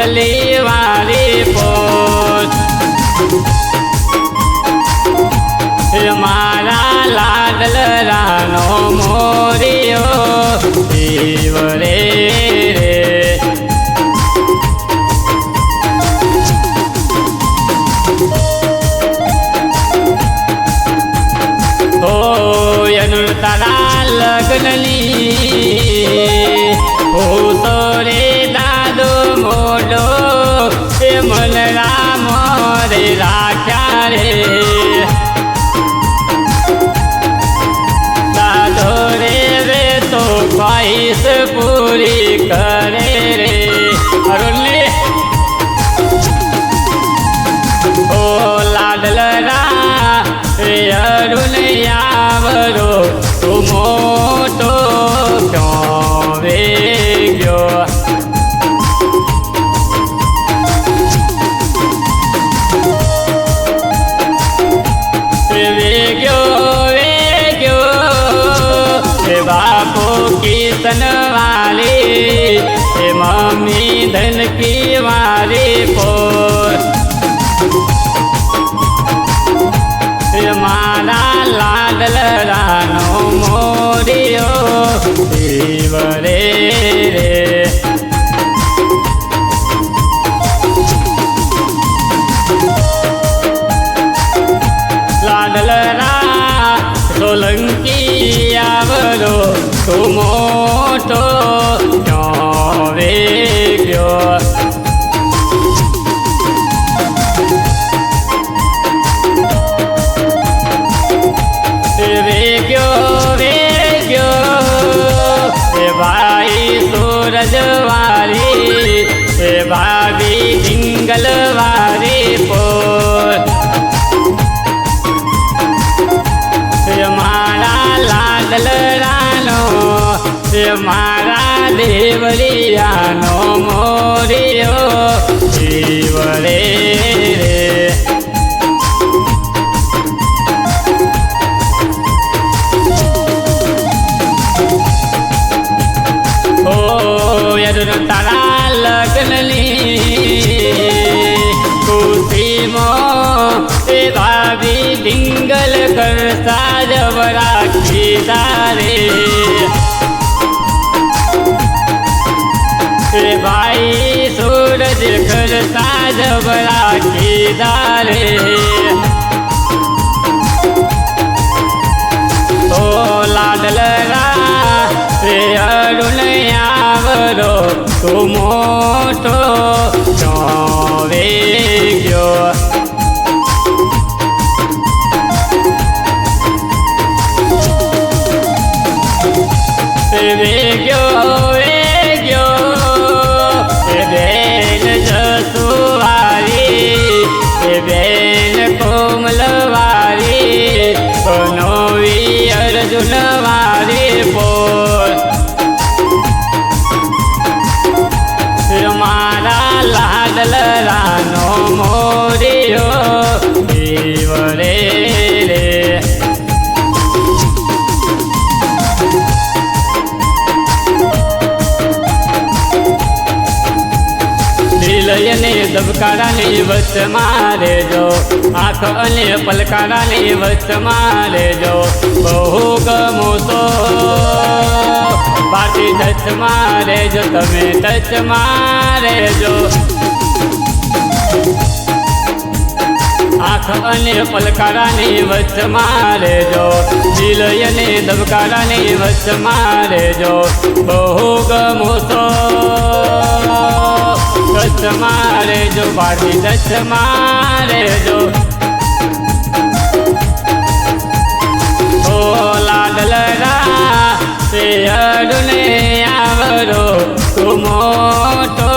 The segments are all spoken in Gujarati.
દાદી રે વેગ્યો વેગ્યો એ બાપો કીર્તન વાલી, એ મમ્મી ધન કી વાલી પોર. મારા લાડલ રાનો મોરિયો રે સૂરજ વારી એ ભાભી જિંગલવારી પોર મારા લાડલ રાનો એ મારા દેવરિયાનો રાખી તારે love. ધબકારાની વચ્ચ મારે જો આંખ અને પલકારાની વચ્ચ મારે જો બહુ ગમો તો પાટી ટચ મારે જો તમે ટચ મારે જો આંખ અને પલકારાની વચ્ચ મારે જો દિલયને ધબકારાની વચ્ચ મારે જો બહુ ગમો તો દસ મારે જો બાજી દસ મારે જો. ઓ લાડલરા તે અડુને આવરો તું મોટો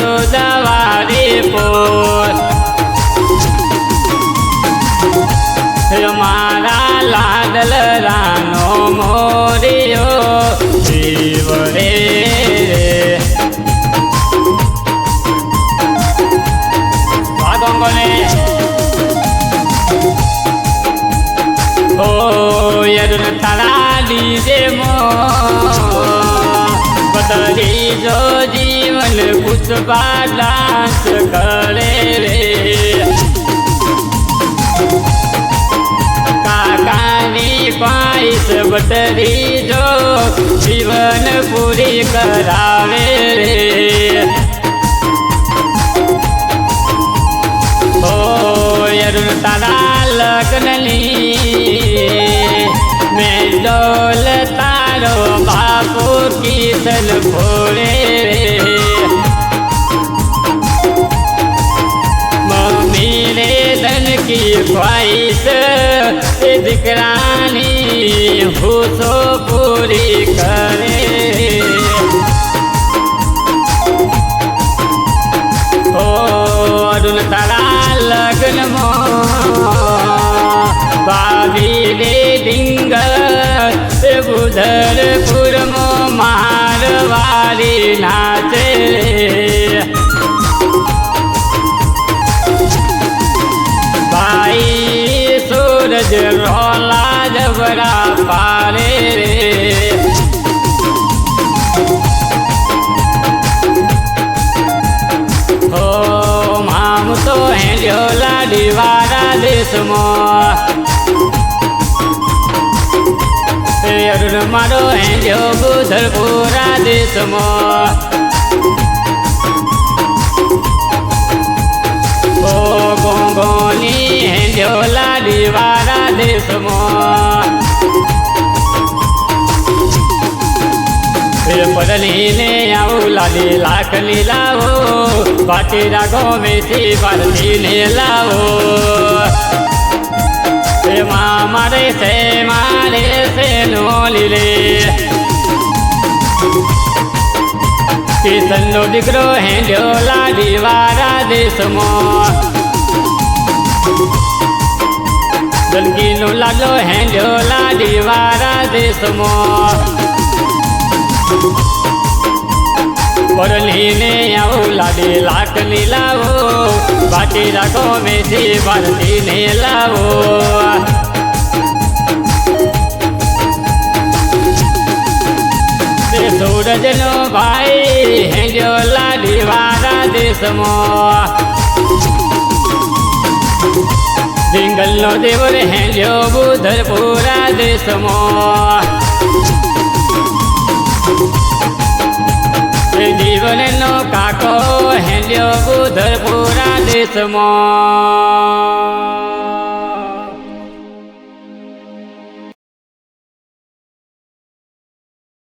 রোজা જીવન પુષ્પા ડાન્સ કરે રે. કાકાની પાઈસ બટરી જો જીવન પૂરી કરાવે રે. અરુણ તારા લગ્નની મેં ડોલ તારો બાપુ કીર્તન ફોડે કી ખ્વાઈશ એ દીકરાની હુસો પૂરી કરે. ઓ અરુણ તારા લગ્નમાં ભાવી રે ડિંગ એ બુધરપુરમાં મારવારી નાચે ભાઈ મારો હેલ્યો બુધરપુરા દેશમાં. ઓ ગોંગોની હેલ્યો લાડી વારા દેશમાં. પડલીને આવું લાલી લાખની લાવો પાટી રાખો મેથી પારતીને લાવો. એમાં મારે છે મારે છે નો લીલે કિશનનો દીકરો હેંડ્યો લાડી વારા દેશમાં. દલગીનો લાડો હેંડ્યો લાડી વારા દેશમાં. પરલીને આવું લાડી લાકની લાવો, બાટી રાખો મેથી ભારતીને લાવો. સૂરજનો ભાઈ હેડ્યો લાડી દેશમો દેશમાં. જંગલનો દેવર હેડ્યો બુધરપુરા દેશમાં. બુધરપુરા દેશમાં.